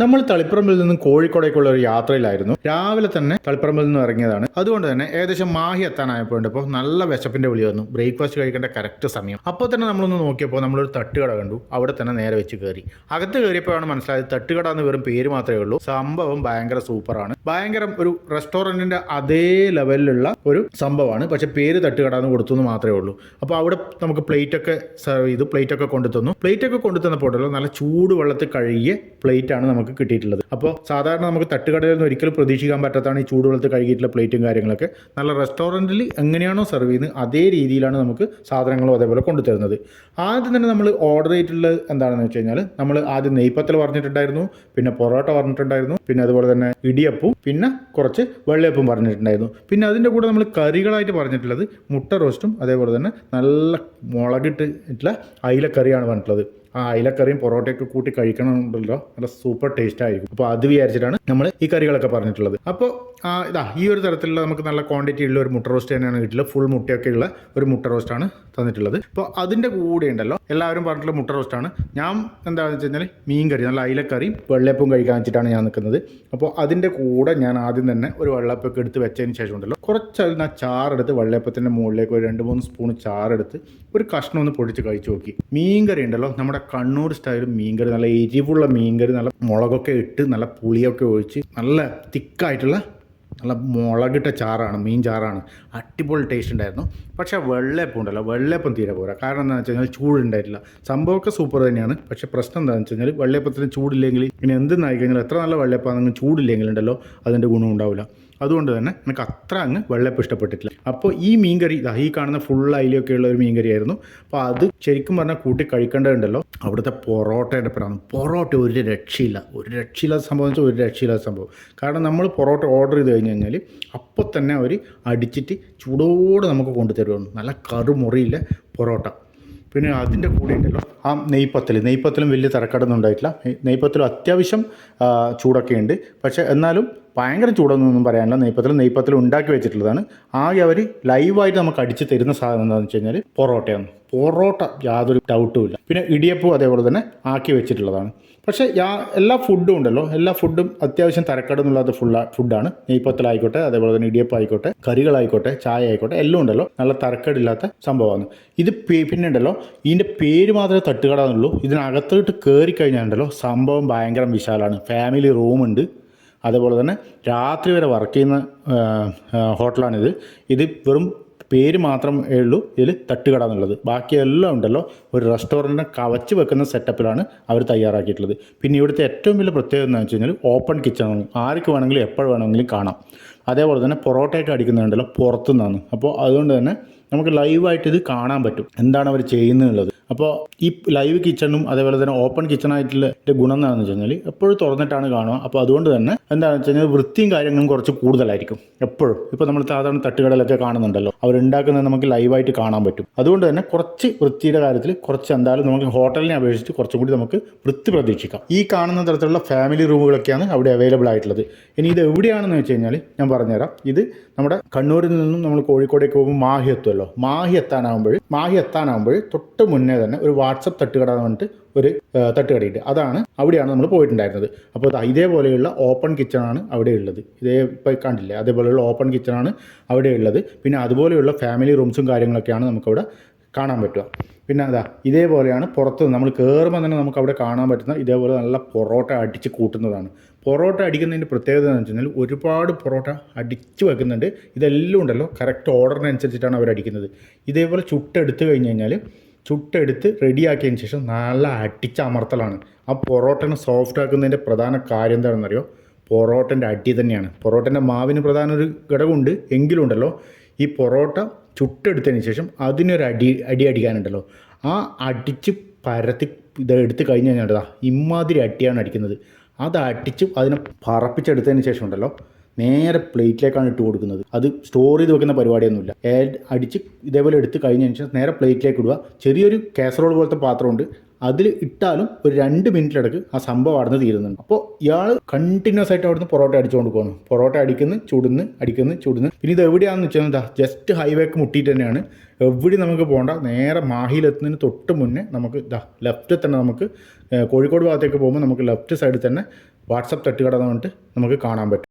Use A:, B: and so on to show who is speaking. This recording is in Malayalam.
A: നമ്മൾ തളിപ്പറമ്പിൽ നിന്നും കോഴിക്കോടേക്കുള്ള ഒരു യാത്രയിലായിരുന്നു. രാവിലെ തന്നെ തളിപ്പറമ്പിൽ നിന്ന് ഇറങ്ങിയതാണ്. അതുകൊണ്ട് തന്നെ ഏകദേശം മാഹി എത്താനായപ്പോഴുണ്ട് നല്ല വിശപ്പിന്റെ വിളി വന്നു. ബ്രേക്ക്ഫാസ്റ്റ് കഴിക്കേണ്ട കറക്റ്റ് സമയം. അപ്പോൾ തന്നെ നമ്മളൊന്ന് നോക്കിയപ്പോൾ നമ്മളൊരു തട്ടുകട കണ്ടു. അവിടെ തന്നെ നേരെ വെച്ച് കയറി അകത്ത് കയറിയപ്പോഴാണ് മനസ്സിലായത് തട്ടുകട എന്ന് വെറും പേര് മാത്രമേ ഉള്ളൂ. സംഭവം ഭയങ്കര സൂപ്പറാണ്. ഭയങ്കര ഒരു റെസ്റ്റോറന്റിന്റെ അതേ ലെവലിലുള്ള ഒരു സംഭവമാണ്. പക്ഷെ പേര് തട്ടുകട എന്ന് കൊടുത്തു എന്ന് മാത്രമേ ഉള്ളൂ. അപ്പോൾ അവിടെ നമുക്ക് പ്ലേറ്റ് ഒക്കെ സെർവ് ചെയ്തു. പ്ലേറ്റ് ഒക്കെ കൊണ്ടു തന്നു പ്ലേറ്റ് ഒക്കെ വെള്ളത്തിൽ കഴുകിയ പ്ലേറ്റാണ് ആണ് നമുക്ക് കിട്ടിയിട്ടുള്ളത്. അപ്പോൾ സാധാരണ നമുക്ക് തട്ടുകടയിൽ നിന്ന് ഒരിക്കലും പ്രതീക്ഷിക്കാൻ പറ്റാത്തതാണ് ഈ ചൂടുവെള്ളത്തിൽ കഴുകിയിട്ടുള്ള പ്ലേറ്റും കാര്യങ്ങളൊക്കെ. നല്ല റെസ്റ്റോറന്റിൽ എങ്ങനെയാണോ സെർവ് ചെയ്യുന്നത് അതേ രീതിയിലാണ് നമുക്ക് സാധനങ്ങളും അതേപോലെ കൊണ്ടുതരുന്നത്. ആദ്യം തന്നെ നമ്മൾ ഓർഡർ ചെയ്തിട്ടുള്ളത് എന്താണെന്ന് വെച്ച് കഴിഞ്ഞാൽ നമ്മൾ ആദ്യം നെയ്പ്പത്തൽ പറഞ്ഞിട്ടുണ്ടായിരുന്നു പിന്നെ പൊറോട്ട പറഞ്ഞിട്ടുണ്ടായിരുന്നു പിന്നെ അതുപോലെ തന്നെ ഇടിയപ്പും പിന്നെ കുറച്ച് വെള്ളയപ്പും പറഞ്ഞിട്ടുണ്ടായിരുന്നു. പിന്നെ അതിന്റെ കൂടെ നമ്മൾ കറികളായിട്ട് പറഞ്ഞിട്ടുള്ളത് മുട്ട റോസ്റ്റും അതേപോലെ തന്നെ നല്ല മുളകിട്ടിട്ടുള്ള അയിലക്കറിയാണ് പറഞ്ഞിട്ടുള്ളത്. ആ അയിലക്കറിയും പൊറോട്ടയൊക്കെ കൂട്ടി കഴിക്കണമെന്നുണ്ടല്ലോ നല്ല സൂപ്പർ ടേസ്റ്റ് ആയിരിക്കും. അപ്പോൾ അത് വിചാരിച്ചിട്ടാണ് നമ്മൾ ഈ കറികളൊക്കെ പറഞ്ഞിട്ടുള്ളത്. അപ്പോൾ ഇതാ ഈ ഒരു തരത്തിലുള്ള നമുക്ക് നല്ല ക്വാണ്ടിറ്റി ഉള്ള ഒരു മുട്ട റോസ്റ്റ് തന്നെയാണ് കിട്ടിയിട്ടുള്ളത്. ഫുൾ മുട്ടയൊക്കെ ഉള്ള ഒരു മുട്ട റോസ്റ്റാണ് തന്നിട്ടുള്ളത്. അപ്പോൾ അതിന്റെ കൂടെ ഉണ്ടല്ലോ എല്ലാവരും പറഞ്ഞിട്ടുള്ള മുട്ട റോസ്റ്റാണ് ഞാൻ എന്താണെന്ന് വെച്ച് കഴിഞ്ഞാൽ മീൻ കറി നല്ല അയിലക്കറി വെള്ളയപ്പവും കഴിക്കാൻ വെച്ചിട്ടാണ് ഞാൻ നിൽക്കുന്നത്. അപ്പോൾ അതിന്റെ കൂടെ ഞാൻ ആദ്യം തന്നെ ഒരു വെള്ളപ്പൊക്കെ എടുത്ത് വെച്ചതിന് ശേഷം ഉണ്ടല്ലോ കുറച്ച് അതിന് ആ ചാറെടുത്ത് വെള്ളയപ്പത്തിന്റെ മുകളിലേക്ക് ഒരു രണ്ട് മൂന്ന് സ്പൂൺ ചാറെടുത്ത് ഒരു കഷ്ണം ഒന്ന് പൊടിച്ച് കഴിച്ചു നോക്കി. മീൻ കറി ഉണ്ടല്ലോ നമ്മുടെ കണ്ണൂർ സ്റ്റൈൽ മീൻ കറി നല്ല എരിവുള്ള മീൻ കറി നല്ല മുളകൊക്കെ ഇട്ട് നല്ല പുളിയൊക്കെ ഒഴിച്ച് നല്ല തിക്കായിട്ടുള്ള നല്ല മുളകിട്ട ചാറാണ് മീൻ ചാറാണ്. അടിപൊളി ടേസ്റ്റ് ഉണ്ടായിരുന്നു. പക്ഷേ വെള്ളയപ്പം ഉണ്ടല്ലോ വെള്ളയപ്പം തീരെ പോരാ. കാരണം എന്താണെന്ന് വെച്ച് കഴിഞ്ഞാൽ ചൂടുണ്ടായിട്ടില്ല. സംഭവമൊക്കെ സൂപ്പർ തന്നെയാണ്. പക്ഷേ പ്രശ്നം എന്താണെന്ന് വെച്ച് കഴിഞ്ഞാൽ വെള്ളയപ്പത്തിന് ചൂടില്ലെങ്കിൽ ഇനി എന്തെന്നായി കഴിഞ്ഞാൽ എത്ര നല്ല വെള്ളയപ്പാണെങ്കിൽ ചൂടില്ലെങ്കിൽ ഉണ്ടല്ലോ അതിന്റെ ഗുണം ഉണ്ടാവില്ല. അതുകൊണ്ട് തന്നെ എനിക്ക് അത്ര അങ്ങ് വെള്ളപ്പം ഇഷ്ടപ്പെട്ടിട്ടില്ല. അപ്പോൾ ഈ മീൻകറി ദാ ഈ കാണുന്ന ഫുൾ അയിലൊക്കെ ഉള്ള ഒരു മീൻകറി ആയിരുന്നു അപ്പോൾ അത് ശരിക്കും പറഞ്ഞാൽ കൂട്ടി കഴിക്കേണ്ടതുണ്ടല്ലോ. അവിടുത്തെ പൊറോട്ടയുടെ പ്രാണ്. പൊറോട്ട ഒരു രക്ഷയില്ല. ഒരു രക്ഷയില്ലാത്ത സംഭവം വെച്ചാൽ ഒരു രക്ഷയില്ലാത്ത സംഭവം. കാരണം നമ്മൾ പൊറോട്ട ഓർഡർ ചെയ്ത് കഴിഞ്ഞ് കഴിഞ്ഞാൽ അപ്പോൾ തന്നെ അവർ അടിച്ചിട്ട് ചൂടോടെ നമുക്ക് കൊണ്ടുതരുവാണ്. നല്ല കറുമുറിയില്ല പൊറോട്ട. പിന്നെ അതിന്റെ കൂടെ ഉണ്ടല്ലോ. ആ നെയ്പത്തൽ നെയ്പത്തലും വലിയ തിരക്കടൊന്നും ഉണ്ടായിട്ടില്ല. നെയ്പത്തലും അത്യാവശ്യം ചൂടൊക്കെ ഉണ്ട് പക്ഷേ എന്നാലും ഭയങ്കര ചൂടൊന്നും പറയാനില്ല. നെയ്പ്പത്തിൽ നെയ്പ്പത്തിൽ ഉണ്ടാക്കി വെച്ചിട്ടുള്ളതാണ്. ആകെ അവർ ലൈവായിട്ട് നമുക്ക് അടിച്ച് തരുന്ന സാധനം എന്താണെന്ന് വെച്ച് കഴിഞ്ഞാൽ പൊറോട്ടയാണ്. പൊറോട്ട യാതൊരു ഡൗട്ടും ഇല്ല. പിന്നെ ഇടിയപ്പവും അതേപോലെ തന്നെ ആക്കി വെച്ചിട്ടുള്ളതാണ്. പക്ഷേ എല്ലാ ഫുഡും ഉണ്ടല്ലോ. എല്ലാ ഫുഡും അത്യാവശ്യം തരക്കടൊന്നുമില്ലാത്ത ഫുള്ള ഫുഡാണ് നെയ്പ്പത്തലായിക്കോട്ടെ അതേപോലെ തന്നെ ഇടിയപ്പം ആയിക്കോട്ടെ കറികളായിക്കോട്ടെ ചായ ആയിക്കോട്ടെ എല്ലാം ഉണ്ടല്ലോ. നല്ല തരക്കേടില്ലാത്ത സംഭവമാണ്. ഇത് പിന്നെ ഉണ്ടല്ലോ ഇതിന്റെ പേര് മാത്രമേ തട്ടുകട എന്നുള്ളൂ ഇതിനകത്തോട്ട് കയറി കഴിഞ്ഞാൽ ഉണ്ടല്ലോ സംഭവം ഭയങ്കര വിശാലമാണ്. ഫാമിലി റൂമുണ്ട് അതേപോലെ തന്നെ രാത്രി വരെ വർക്ക് ചെയ്യുന്ന ഹോട്ടലാണിത്. ഇത് വെറും പേര് മാത്രമേ ഉള്ളൂ. ഇതിൽ തട്ടുകട എന്നുള്ളത് ബാക്കിയെല്ലാം ഉണ്ടല്ലോ. ഒരു റെസ്റ്റോറന്റിനെ കവച്ച് വെക്കുന്ന സെറ്റപ്പിലാണ് അവർ തയ്യാറാക്കിയിട്ടുള്ളത്. പിന്നെ ഇവിടുത്തെ ഏറ്റവും വലിയ പ്രത്യേകത എന്ന് വെച്ച് കഴിഞ്ഞാൽ ഓപ്പൺ കിച്ചണാണ് ആർക്ക് വേണമെങ്കിലും എപ്പോൾ വേണമെങ്കിലും കാണാം. അതേപോലെ തന്നെ പൊറോട്ടയൊക്കെ അടിക്കുന്നുണ്ടല്ലോ പുറത്തുനിന്നാണ്. അപ്പോൾ അതുകൊണ്ട് തന്നെ നമുക്ക് ലൈവായിട്ട് ഇത് കാണാൻ പറ്റും. എന്താണ് അവർ ചെയ്യുന്നത് അപ്പോൾ ഈ ലൈവ് കിച്ചണും അതേപോലെ തന്നെ ഓപ്പൺ കിച്ചണായിട്ടുള്ള ഗുണം എന്താണെന്ന് വെച്ച് കഴിഞ്ഞാൽ എപ്പോഴും തുറന്നിട്ടാണ് കാണുക. അപ്പോൾ അതുകൊണ്ട് തന്നെ എന്താണെന്ന് വെച്ച് കഴിഞ്ഞാൽ വൃത്തിയും കാര്യങ്ങളും കുറച്ച് കൂടുതലായിരിക്കും. എപ്പോഴും. ഇപ്പോൾ നമ്മൾ സാധാരണ തട്ടുകടലൊക്കെ കാണുന്നുണ്ടല്ലോ. അവരുണ്ടാക്കുന്നത് നമുക്ക് ലൈവായിട്ട് കാണാൻ പറ്റും. അതുകൊണ്ട് തന്നെ കുറച്ച് വൃത്തിയുടെ കാര്യത്തിൽ കുറച്ച് എന്തായാലും നമുക്ക് ഹോട്ടലിനെ അപേക്ഷിച്ച് കുറച്ചും കൂടി നമുക്ക് വൃത്തി പ്രതീക്ഷിക്കാം. ഈ കാണുന്ന തരത്തിലുള്ള ഫാമിലി റൂമുകളൊക്കെയാണ് അവിടെ അവൈലബിൾ ആയിട്ടുള്ളത്. ഇനി ഇത് എവിടെയാണെന്ന് വെച്ച് കഴിഞ്ഞാൽ ഞാൻ പറഞ്ഞുതരാം. ഇത് നമ്മുടെ കണ്ണൂരിൽ നിന്നും നമ്മൾ കോഴിക്കോടേക്ക് പോകുമ്പോൾ മാഹി എത്തുമല്ലോ? മാഹി എത്താനാകുമ്പോൾ മാഹി എത്താനാകുമ്പോൾ തൊട്ട് മുന്നേ തന്നെ ഒരു വാട്സപ്പ് തട്ടുകട എന്ന് പറഞ്ഞിട്ട് ഒരു തട്ടുകടയുണ്ട്. അതാണ് അവിടെയാണ് നമ്മൾ പോയിട്ടുണ്ടായിരുന്നത്. അപ്പോൾ ഇതേപോലെയുള്ള ഓപ്പൺ കിച്ചണാണ് അവിടെ ഉള്ളത്. ഇതേ ഇപ്പോൾ കണ്ടില്ലേ? അതേപോലെയുള്ള ഓപ്പൺ കിച്ചണാണ് അവിടെ ഉള്ളത്. പിന്നെ അതുപോലെയുള്ള ഫാമിലി റൂംസും കാര്യങ്ങളൊക്കെയാണ് നമുക്കവിടെ കാണാൻ പറ്റുക. പിന്നെ അതാ ഇതേപോലെയാണ് പുറത്ത് നമ്മൾ കയറുമ്പോൾ തന്നെ നമുക്ക് അവിടെ കാണാൻ പറ്റുന്ന ഇതേപോലെ നല്ല പൊറോട്ട അടിച്ച് കൂട്ടുന്നതാണ്. പൊറോട്ട അടിക്കുന്നതിന്റെ പ്രത്യേകത എന്ന് വെച്ച് കഴിഞ്ഞാൽ ഒരുപാട് പൊറോട്ട അടിച്ച് വെക്കുന്നുണ്ട്. ഇതെല്ലാം ഉണ്ടല്ലോ കറക്റ്റ് ഓർഡറിനനുസരിച്ചിട്ടാണ് അവർ അടിക്കുന്നത്. ഇതേപോലെ ചുട്ടെടുത്ത് കഴിഞ്ഞ് കഴിഞ്ഞാൽ ചുട്ടെടുത്ത് റെഡിയാക്കിയതിന് ശേഷം നല്ല അടിച്ചമർത്തലാണ്. ആ പൊറോട്ടനെ സോഫ്റ്റ് ആക്കുന്നതിന്റെ പ്രധാന കാര്യം എന്താണെന്നറിയോ പൊറോട്ടന്റെ അടി തന്നെയാണ്. പൊറോട്ടന്റെ മാവിന് പ്രധാന ഒരു ഘടകമുണ്ട് എങ്കിലും ഉണ്ടല്ലോ ഈ പൊറോട്ട ചുട്ടെടുത്തതിന് ശേഷം അതിനൊരു അടി അടി അടിക്കാനുണ്ടല്ലോ. ആ അടിച്ച് പരത്തി ഇത് എടുത്ത് കഴിഞ്ഞ് കഴിഞ്ഞാൽ ഇമാതിരി അടിയാണ് അടിക്കുന്നത്. അത് അടിച്ച് അതിനെ പറപ്പിച്ചെടുത്തതിന് ശേഷം ഉണ്ടല്ലോ നേരെ പ്ലേറ്റിലേക്കാണ് ഇട്ട് കൊടുക്കുന്നത്. അത് സ്റ്റോർ ചെയ്ത് വെക്കുന്ന പരിപാടിയൊന്നുമില്ല. അടിച്ച് ഇതേപോലെ എടുത്ത് കഴിഞ്ഞതിന് ശേഷം നേരെ പ്ലേറ്റിലേക്ക് ഇടുക. ചെറിയൊരു കാസറോൾ പോലത്തെ പാത്രമുണ്ട്. അതിൽ ഇട്ടാലും ഒരു രണ്ട് മിനിറ്റിലിടക്ക് ആ സംഭവം അവിടുന്ന് തീരുന്നുണ്ട്. അപ്പോൾ ഇയാൾ കണ്ടിന്യൂസ് ആയിട്ട് അവിടുന്ന് പൊറോട്ട അടിച്ചുകൊണ്ട് പോകുന്നു പൊറോട്ട അടിക്കുന്നു ചുടുന്ന് അടിക്കുന്നു ചുടുന്ന്. പിന്നെ ഇത് എവിടെയാണെന്ന് വെച്ചാൽ എന്താ ജസ്റ്റ് ഹൈവേക്ക് മുട്ടിയിട്ട് തന്നെയാണ്. എവിടെ നമുക്ക് പോകണ്ട നേരെ മാഹിയിലെത്തുന്നതിന് തൊട്ട് മുന്നേ നമുക്ക് ഇതാ ലെഫ്റ്റിൽ തന്നെ നമുക്ക് കോഴിക്കോട് ഭാഗത്തേക്ക് പോകുമ്പോൾ നമുക്ക് ലെഫ്റ്റ് സൈഡിൽ തന്നെ വാട്സപ്പ് തട്ടുകട എന്ന് പറഞ്ഞിട്ട് നമുക്ക് കാണാൻ പറ്റും.